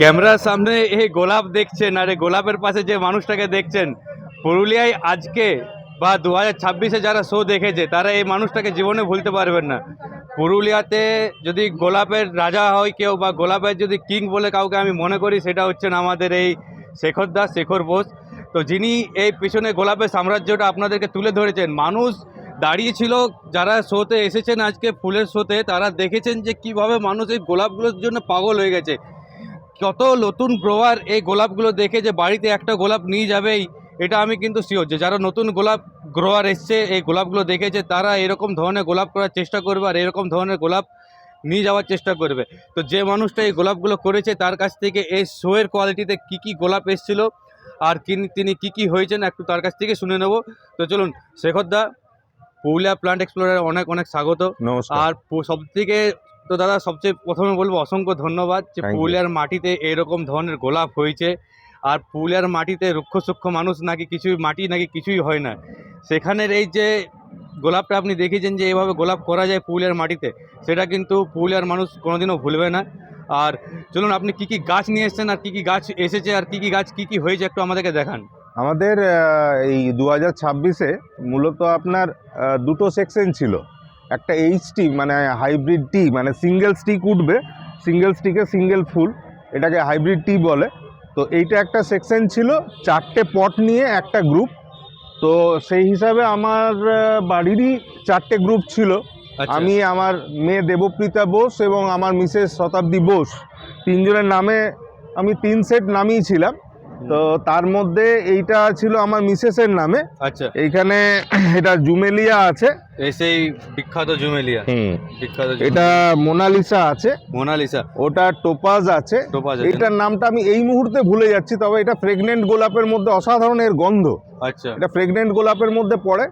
ক্যামেরার সামনে এই গোলাপ দেখছেন, আর এই গোলাপের পাশে যে মানুষটাকে দেখছেন, পুরুলিয়ায় আজকে বা দু হাজার যারা শো দেখেছে, তারা এই মানুষটাকে জীবনে ভুলতে পারবেন না। পুরুলিয়াতে যদি গোলাপের রাজা হয় কেউ বা গোলাপের যদি কিং বলে কাউকে আমি মনে করি, সেটা হচ্ছেন আমাদের এই শেখর দাস, শেখর বোস। তো যিনি এই পিছনে গোলাপের সাম্রাজ্যটা আপনাদেরকে তুলে ধরেছেন, মানুষ দাঁড়িয়ে ছিল যারা শোতে এসেছেন আজকে ফুলের শোতে, তারা দেখেছেন যে কীভাবে মানুষ এই গোলাপগুলোর জন্য পাগল হয়ে গেছে। কত নতুন গ্রোয়ার এই গোলাপগুলো দেখে যে বাড়িতে একটা গোলাপ নিয়ে যাবেই, এটা আমি কিন্তু শিওর যে যারা নতুন গোলাপ গ্রোয়ার এসছে, এই গোলাপগুলো দেখেছে, তারা এরকম ধরনের গোলাপ করার চেষ্টা করবে আর এরকম ধরনের গোলাপ নিয়ে যাওয়ার চেষ্টা করবে। তো যে মানুষটা এই গোলাপগুলো করেছে, তার কাছ থেকে এই শোয়ের কোয়ালিটিতে কি কি গোলাপ এসেছিল, আর তিনি কি কি হয়েছেন একটু তার কাছ থেকে শুনে নেব। তো চলুন, শেখর দা পুরুলিয়া প্লান্ট এক্সপ্লোরার অনেক অনেক স্বাগত। আর সব থেকে তো দাদা সবচেয়ে প্রথমে বলব অসংখ্য ধন্যবাদ যে. পুরুলিয়ার মাটিতে এরকম ধরনের গোলাপ হয়েছে। আর পুরুলিয়ার মাটিতে রুক্ষ সূক্ষ্ম মানুষ নাকি কিছুই মাটি নাকি কিছুই হয় না। সেখানের এই যে গোলাপটা আপনি দেখেছেন যে এভাবে গোলাপ করা যায় পুরুলিয়ার মাটিতে সেটা কিন্তু পুরুলিয়ার মানুষ কোনোদিনও ভুলবে না। আর চলুন আপনি কি কি গাছ নিয়ে এসেছেন আর কি কি গাছ এসেছে আর কি কি গাছ কি কি হয়েছে একটু আমাদেরকে দেখান। আমাদের এই দু হাজার ছাব্বিশে মূলত আপনার দুটো সেকশন ছিল। একটা এইচ এইচটি মানে হাইব্রিড টি মানে সিঙ্গেল স্টিক উঠবে সিঙ্গেল স্টিকে সিঙ্গেল ফুল এটাকে হাইব্রিড টি বলে। তো এইটা একটা সেকশন ছিল চারটে পট নিয়ে একটা গ্রুপ। তো সেই হিসাবে আমার বাড়িরই চারটে গ্রুপ ছিল। আচ্ছা। আমি আমার মেয়ে দেবপ্রীতা বোস এবং আমার মিসেস শতাব্দী বোস। তিনজনের নামে আমি তিন সেট নামিয়েছিলাম। তো তার মধ্যে এইটা ছিল আমার মিসেসের নামে। আচ্ছা। এইখানে এটা জুমেলিয়া আছে। সেই বিখ্যাত জুমেলিয়া। বিখ্যাত এটা মোনালিসা আছে। মোনালিসা। ওটা টোপাজ আছে। টোপাজ এইটার নামটা আমি এই মুহূর্তে ভুলে যাচ্ছি তবে এটা প্রেগনেন্ট গোলাপের মধ্যে অসাধারণ এর গন্ধ। আচ্ছা। এটা প্রেগনেন্ট গোলাপের মধ্যে পড়ে।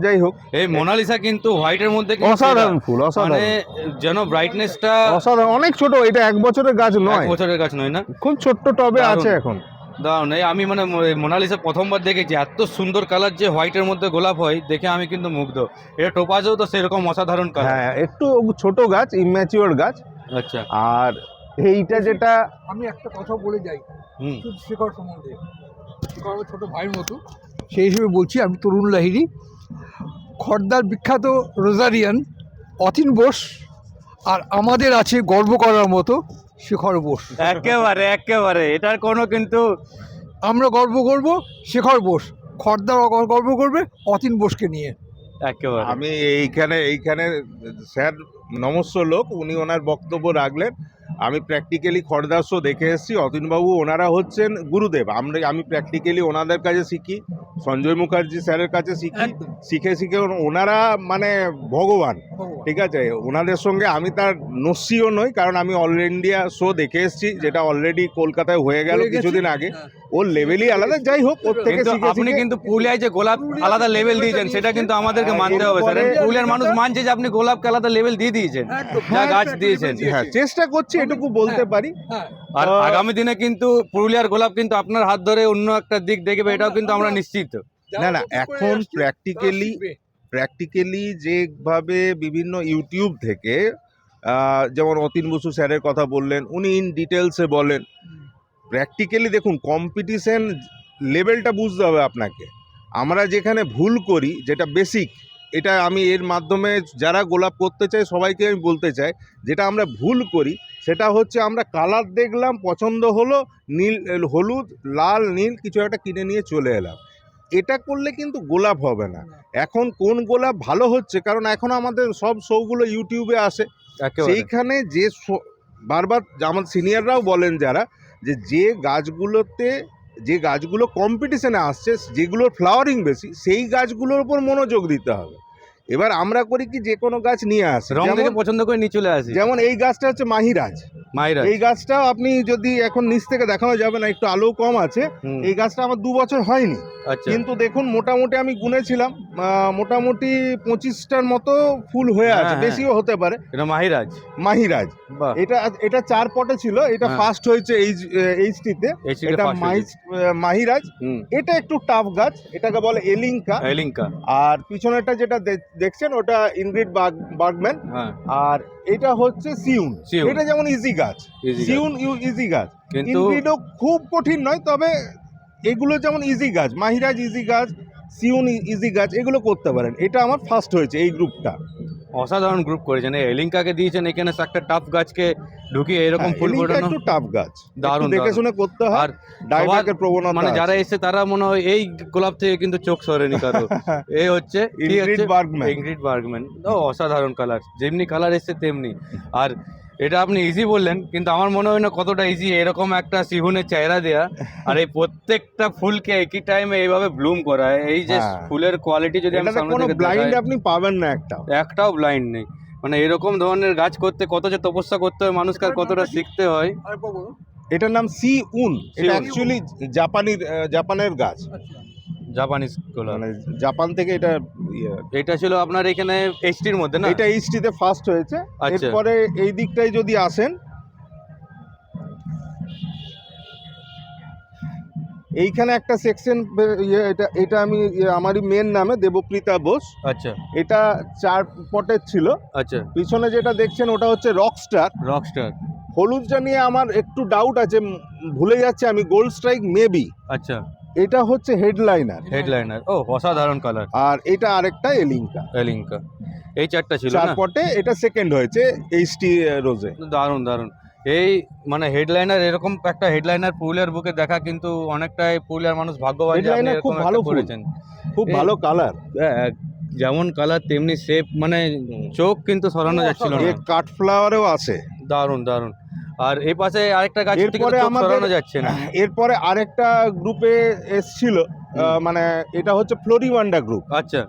যাই হোক। এই মোনালিসা কিন্তু হোয়াইটের মধ্যে অসাধারণ। ফুল মানে অসাধারণ যেন ব্রাইটনেসটা অসাধারণ অনেক ছোট এটা এক বছরের গাছ এক নয়। বছরের গাছ নয় না? খুব ছোট্ট টবে আছে এখন। দারুণ এই আমি মানে মোনালিসা প্রথমবার দেখেছি। এত সুন্দর কালার যে হোয়াইটের মধ্যে গোলাপ হয় দেখে আমি কিন্তু মুগ্ধ। এটা টোপাজেও তো সেরকম অসাধারণ কালার। হ্যাঁ একটু ছোট গাছ ইম্যাচিওর গাছ। আচ্ছা। আর এইটা যেটা আমি একটা কথা বলে যাই। হুম। শেখর সম্বন্ধে। শেখর আমার ছোটো ভাইয়ের মতো। সেই হিসেবে বলছি আমি তরুণ লাহিরি খর্দার বিখ্যাত রোজারিয়ান অতীন বোস আর আমাদের আছে গর্ব করার মতো শেখর বোস। একেবারে একেবারে। এটার কোনো কিন্তু আমরা গর্ব করব শিখর বোস। খর্দার গর্ব করবে অতীন বোসকে নিয়ে। একেবারে। আমি এইখানে এইখানে স্যার নমস্য লোক উনি ওনার বক্তব্য রাখলেন। আমি প্র্যাকটিক্যালি খড়দাসও দেখে এসেছি অতীনবাবু ওনারা হচ্ছেন গুরুদেব। আমরা আমি প্র্যাকটিক্যালি ওনাদের কাছে শিখি সঞ্জয় মুখার্জি স্যারের কাছে শিখি শিখে শিখে ওনারা মানে ভগবান। ঠিক আছে? ওনাদের সঙ্গে আমি তার নস্যিও নই কারণ আমি অল ইন্ডিয়া শো দেখে এসেছি যেটা অলরেডি কলকাতায় হয়ে গেল কিছুদিন আগে। হ্যাঁ। ওর লেভেলই আলাদা যাই হোক ওর থেকে আপনি কিন্তু পুরুলিয়ায় যে গোলাপ আলাদা লেভেল দিয়েছেন সেটা কিন্তু আমাদেরকে হ্যাঁ, মানতে হবে স্যার। পুরুলিয়ার মানুষ মানছে যে আপনি গোলাপকে আলাদা লেভেল দিয়ে দিয়েছেন একদম। যা গাছ দিয়েছেন। হ্যাঁ চেষ্টা করছি এটুকু বলতে পারি। হ্যাঁ। আর আগামী দিনে কিন্তু পুরুলিয়ার গোলাপ কিন্তু আপনার হাত ধরে অন্য একটা দিক দেখবে এটাও কিন্তু আমরা নিশ্চিত। না না এখন প্র্যাকটিক্যালি প্র্যাকটিক্যালি যেভাবে বিভিন্ন ইউটিউব থেকে আহ, যেমন অতীন বসু স্যারের কথা বললেন উনি ইন ডিটেলসে বলেন প্র্যাকটিক্যালি দেখুন কম্পিটিশন লেভেলটা বুঝতে হবে আপনাকে। আমরা যেখানে ভুল করি যেটা বেসিক এটা আমি এর মাধ্যমে যারা গোলাপ করতে চাই সবাইকে আমি বলতে চাই যেটা আমরা ভুল করি সেটা হচ্ছে আমরা কালার দেখলাম পছন্দ হলো নীল হলুদ লাল নীল কিছু একটা কিনে নিয়ে চলে এলাম। এটা করলে কিন্তু গোলাপ হবে না। এখন কোন গোলাপ ভালো হচ্ছে? কারণ এখন আমাদের সব শোগুলো ইউটিউবে আসে। সেইখানে যে শো- বারবার আমার সিনিয়ররাও বলেন যারা যে যে গাছগুলোতে যে গাছগুলো কম্পিটিশনে আসছে যেগুলোর ফ্লাওয়ারিং বেশি সেই গাছগুলোর উপর মনোযোগ দিতে হবে। এবার আমরা করি কি যে কোনো গাছ নিয়ে আসি। রং দেখে পছন্দ করে নিয়ে চলে আসি। যেমন এই গাছটা হচ্ছে মাহিরাজ। মাহিরাজ। এই গাছটাও আপনি যদি এখন নিচ থেকে দেখানো যাবে না একটু আলো কম আছে এই গাছটা আমার দু বছর হয়নি। আচ্ছা। কিন্তু দেখুন মোটামুটি আমি গুনেছিলাম মোটামুটি পঁচিশটার মতো ফুল হয়ে আছে হ্যাঁ, হ্যাঁ। বেশিও হতে পারে। এটা মাহিরাজ। মাহিরাজ। এটা এটা চার পটে ছিল এটা হ্যাঁ। ফার্স্ট হয়েছে এইচ এইচটিতে। এটা মাহিরাজ। এটা একটু টাফ গাছ এটাকে বলে এলিঙ্কা। এলিঙ্কা। আর পিছনেরটা যেটা দেখছেন ওটা ইনগ্রিড বার্গম্যান হ্যাঁ। আর এটা হচ্ছে সিউন। এটা যেমন ইজি গাছ। সিউন ইউ সিউন ইজি গাছ। ইনগ্রিডও খুব কঠিন নয় তবে এগুলো যেমন ইজি গাছ মাহিরাজ ইজি গাছ সিউন ইজি গাছ এগুলো করতে পারেন। এটা আমার ফার্স্ট হয়েছে এই গ্রুপটা অসাধারণ গ্রুপ করেছেন। এলিঙ্কাকে দিয়েছেন এখানে একটা টাফ গাছকে ঢুকিয়ে এরকম ফুল এলিংটা ফোটানো হ্যাঁ, একটু টাফ গাছ। দারুণ, দেখে শুনে করতে হয়। আর ডাইভার্কের প্রবণতা মানে যারা এসে তারা মনে হয় এই গোলাপ থেকে কিন্তু চোখ সরেনি কারও। এই হচ্ছে ইংরিড বার্গম্যান। ইংরিড বার্গম্যান অসাধারণ কালার যেমনি কালার এসছে তেমনি। আর এটা আপনি ইজি বললেন কিন্তু আমার মনে হয় না কতটা ইজি এরকম একটা সিহুনের চেহারা দেয়া আর এই প্রত্যেকটা ফুলকে একই টাইমে এইভাবে ব্লুম করা এই যে হ্যাঁ। ফুলের কোয়ালিটি যদি আমি এটাতে সামনে থেকে ব্লাইন্ড আপনি পাবেন না একটা একটাও ব্লাইন্ড নেই। মানে এরকম ধরনের গাছ করতে কত যে তপস্যা করতে হয় মানুষকে আর কতটা শিখতে হয়। এটার নাম সি উন এটা অ্যাকচুয়ালি জাপানির জাপানের গাছ। জাপানিজ গোলাপ মানে জাপান থেকে এটা ইয়ে, এটা ছিল আপনার এখানে এইচটির মধ্যে না? এটা এইচটিতে ফার্স্ট হয়েছে। আচ্ছা। এরপরে এই দিকটায় যদি আসেন এইখানে একটা সেকশন ইয়ে এটা এটা আমি ইয়ে, আমারই মেন নামে দেবপ্রীতা বোস। আচ্ছা। এটা চার পটের ছিল। আচ্ছা। পিছনে যেটা দেখছেন ওটা হচ্ছে রকস্টার রকস্টার হলুদটা নিয়ে আমার একটু ডাউট আছে উম, ভুলে যাচ্ছে আমি গোল্ড স্ট্রাইক মেবি আচ্ছা। এটা হচ্ছে হেডলাইনার হেডলাইনার ও অসাধারণ কালার আর এটা আরেকটা এলিঙ্কা এলিঙ্কা এই চারটা ছিল চার না? পটে এটা সেকেন্ড হয়েছে এইচটি রোজে দারুণ দারুণ। এই মানে হেডলাইনার এরকম একটা হেডলাইনার পুরুলিয়ার বুকে দেখা কিন্তু অনেকটাই পুরুলিয়ার মানুষ ভাগ্যবান যে আপনি খুব ভালো করেছেন। খুব ভালো কালার হ্যাঁ, যেমন কালার তেমনি শেপ মানে চোখ কিন্তু সরানো যাচ্ছিল না। কাঠ ফ্লাওয়ারেও আছে। দারুণ দারুণ। আর এই পাশে আরেকটা গাছ থেকে এরপরে আমাদের- যাচ্ছে না। এরপরে আরেকটা গ্রুপে এসছিল মানে এটা হচ্ছে ফ্লোরিওয়ান্ডা গ্রুপ। আচ্ছা।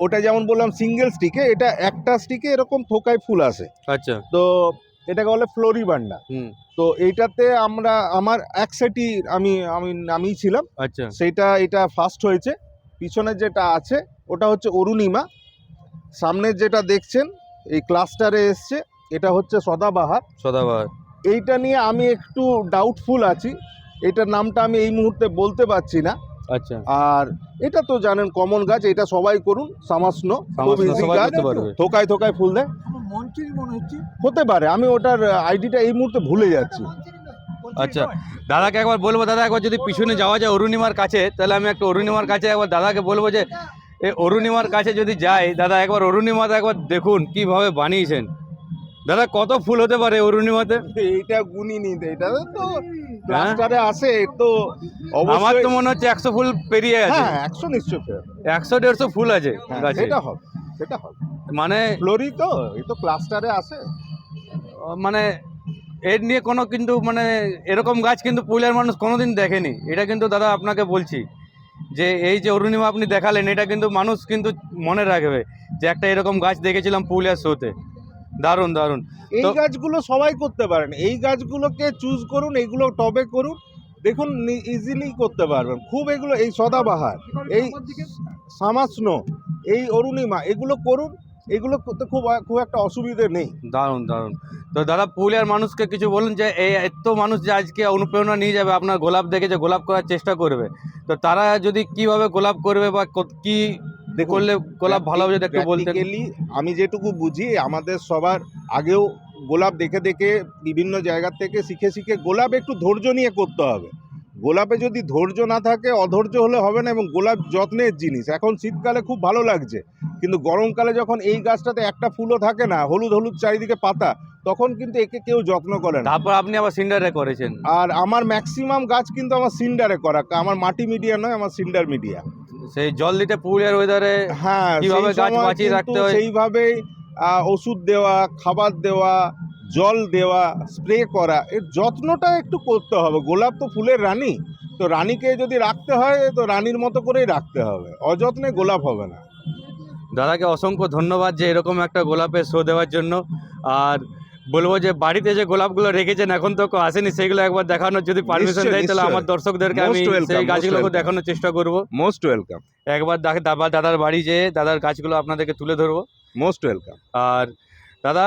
ওটা যেমন বললাম সিঙ্গেল স্টিকে এটা একটা স্টিকে এরকম থোকায় ফুল আসে। আচ্ছা। তো এটাকে বলে ফ্লোরিবান্ডা হুম। তো এইটাতে আমরা আমার এক সেটই আমি আমি নামিয়ে ছিলাম। আচ্ছা। সেইটা এটা ফার্স্ট হয়েছে। পিছনে যেটা আছে ওটা হচ্ছে অরুণিমা। সামনের যেটা দেখছেন এই ক্লাস্টারে এসছে। এটা হচ্ছে সদাবাহার। সদাবাহার। এইটা নিয়ে আমি একটু ডাউটফুল আছি। এটার নামটা আমি এই মুহূর্তে বলতে পারছি না। আচ্ছা। আর এটা তো জানেন কমন গাছ এটা সবাই করুন সামাসনো থোকায় থোকায় ফুল দেয়। হতে পারে আমি ওটার আইডিটা এই মুহূর্তে ভুলে যাচ্ছি। আচ্ছা দাদাকে একবার বলব দাদা একবার যদি পিছনে যাওয়া যায় অরুণিমার কাছে তাহলে আমি একটা অরুণিমার কাছে একবার দাদাকে বলব যে এই অরুণিমার কাছে যদি যাই দাদা একবার অরুণিমাতে একবার দেখুন কীভাবে বানিয়েছেন। দাদা কত ফুল হতে পারে অরুণিমাতে? এইটা গুনি নিতে এটা তো ক্লাস্টারে আসে তো আমার তো মনে হচ্ছে একশো ফুল পেরিয়ে আছে হ্যাঁ একশো নিশ্চয় একশো দেড়শো ফুল আছে হ্যাঁ, সেটা হবে সেটা হবে। মানে ফ্লোরি তো এই তো প্লাস্টারে আসে মানে এর নিয়ে কোনো কিন্তু মানে এরকম গাছ কিন্তু পুরুলিয়ার মানুষ কোনোদিন দেখেনি। এটা কিন্তু দাদা আপনাকে বলছি যে এই যে অরুণিমা আপনি দেখালেন এটা কিন্তু মানুষ কিন্তু মনে রাখবে যে একটা এরকম গাছ দেখেছিলাম পুরুলিয়ার শোতে দারুণ দারুণ। এই গাছগুলো সবাই করতে পারেন। এই গাছগুলোকে চুজ করুন এইগুলো টবে করুন। দেখুন ইজিলি করতে পারবেন। খুব এগুলো এই সদাবাহার এই সামাসনো এই অরুণিমা এগুলো করুন। এগুলো করতে খুব খুব একটা অসুবিধে নেই। দারুণ দারুণ। তো দাদা পুরুলিয়ার মানুষকে কিছু বলুন যে এই এত মানুষ যে আজকে অনুপ্রেরণা নিয়ে যাবে আপনার গোলাপ দেখে যে গোলাপ করার চেষ্টা করবে। তো তারা যদি কীভাবে গোলাপ করবে বা কি করলে গোলাপ ভালো হবে একটু Practically আমি যেটুকু বুঝি আমাদের সবার আগেও গোলাপ দেখে দেখে বিভিন্ন জায়গা থেকে শিখে শিখে গোলাপ একটু ধৈর্য নিয়ে করতে হবে। গোলাপে যদি ধৈর্য না থাকে অধৈর্য হলে হবে না এবং গোলাপ যত্নের জিনিস। এখন শীতকালে খুব ভালো লাগছে কিন্তু গরমকালে যখন এই গাছটাতে একটা ফুলও থাকে না হলুদ হলুদ চারিদিকে পাতা তখন কিন্তু একে কেউ যত্ন করে না। তারপর আপনি আবার সিন্ডারে করেছেন। আর আমার ম্যাক্সিমাম গাছ কিন্তু আমার সিন্ডারে করা আমার মাটি মিডিয়া নয় আমার সিন্ডার মিডিয়া। সেই জল দিতে পুরুলিয়ার ওয়েদারে হ্যাঁ কীভাবে গাছ বাঁচিয়ে রাখতে হয়? সেইভাবেই ওষুধ দেওয়া খাবার দেওয়া জল দেওয়া স্প্রে করা এর যত্নটা একটু করতে হবে। গোলাপ তো ফুলের রানী। তো রানীকে যদি রাখতে হয় তো রানীর মতো করেই রাখতে হবে। অযত্নে গোলাপ হবে না। দাদাকে অসংখ্য ধন্যবাদ যে এরকম একটা গোলাপের শো দেওয়ার জন্য। আর বলব যে বাড়িতে যে গোলাপগুলো রেখেছেন এখন তো আসেনি সেগুলো একবার দেখানোর যদি পারমিশন দেয় তাহলে আমার দর্শকদেরকে আমি সেই গাছগুলোকে দেখানোর চেষ্টা করব। মোস্ট ওয়েলকাম একবার দেখে দাদা দাদার বাড়ি যেয়ে দাদার গাছগুলো আপনাদেরকে তুলে ধরবো। মোস্ট ওয়েলকাম আর দাদা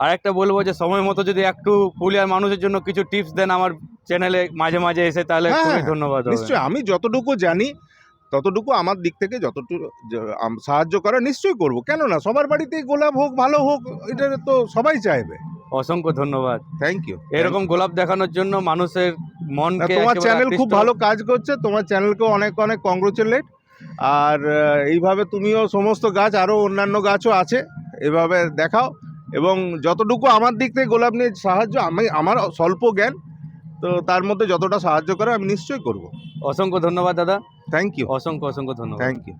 আরেকটা বলব যে সময় মতো যদি একটু পুরুলিয়ার মানুষের জন্য কিছু টিপস দেন আমার চ্যানেলে মাঝে মাঝে এসে তাহলে হ্যাঁ, খুবই ধন্যবাদ নিশ্চয়ই আমি যতটুকু জানি ততটুকু আমার দিক থেকে যতটুকু সাহায্য করা নিশ্চয়ই করব। কেন না সবার বাড়িতেই গোলাপ হোক ভালো হোক এটা তো সবাই চাইবে। অসংখ্য ধন্যবাদ। থ্যাংক ইউ এরকম গোলাপ দেখানোর জন্য মানুষের মন তোমার চ্যানেল খুব ভালো কাজ করছে তোমার চ্যানেলকেও অনেক অনেক কংগ্রেচুলেট আর এইভাবে তুমিও সমস্ত গাছ আরও অন্যান্য গাছও আছে এভাবে দেখাও। এবং যতটুকু আমার দিক থেকে গোলাপ নিয়ে সাহায্য আমি আমার স্বল্প জ্ঞান তো তার মধ্যে যতটা সাহায্য করে আমি নিশ্চয়ই করব। অসংখ্য ধন্যবাদ দাদা। থ্যাংক ইউ অসংখ্য অসংখ্য ধন্যবাদ। Thank you